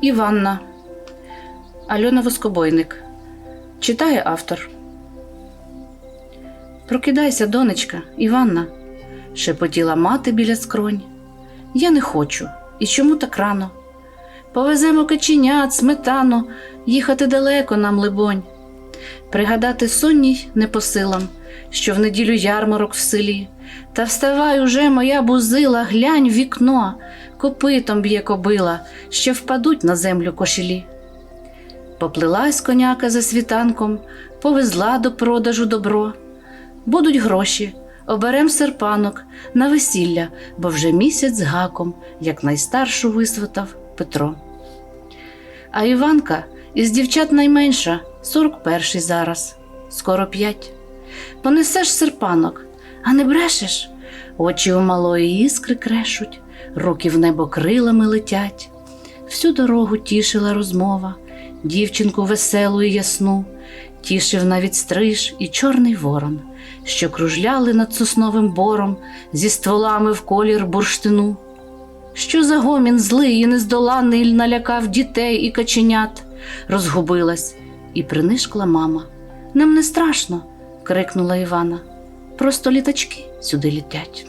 Іванна Альона Воскобойник. Читає автор. Прокидайся, донечка, Іванна, шепотіла мати біля скронь. Я не хочу. І чому так рано? Повеземо каченят, сметану, їхати далеко нам, либонь. Пригадати сонній не по силам, що в неділю ярмарок в селі. Та вставай уже, моя бузила, глянь в вікно, копитом б'є кобила, ще впадуть на землю кошелі. Поплилась коняка за світанком, повезла до продажу добро. Будуть гроші, оберем серпанок на весілля, бо вже місяць з гаком, як найстаршу висватав Петро. А Іванка із дівчат найменша, 41-й зараз, скоро п'ять. Понесеш серпанок, а не брешеш. Очі у малої іскри крешуть, руки в небо крилами летять. Всю дорогу тішила розмова, дівчинку веселу і ясну, тішив навіть стриж і чорний ворон, що кружляли над сосновим бором зі стволами в колір бурштину. Що за гомін злий і нездоланий налякав дітей і каченят, розгубилась і принишкла мама. Нам не страшно, крикнула Івана. Просто літачки сюди літять.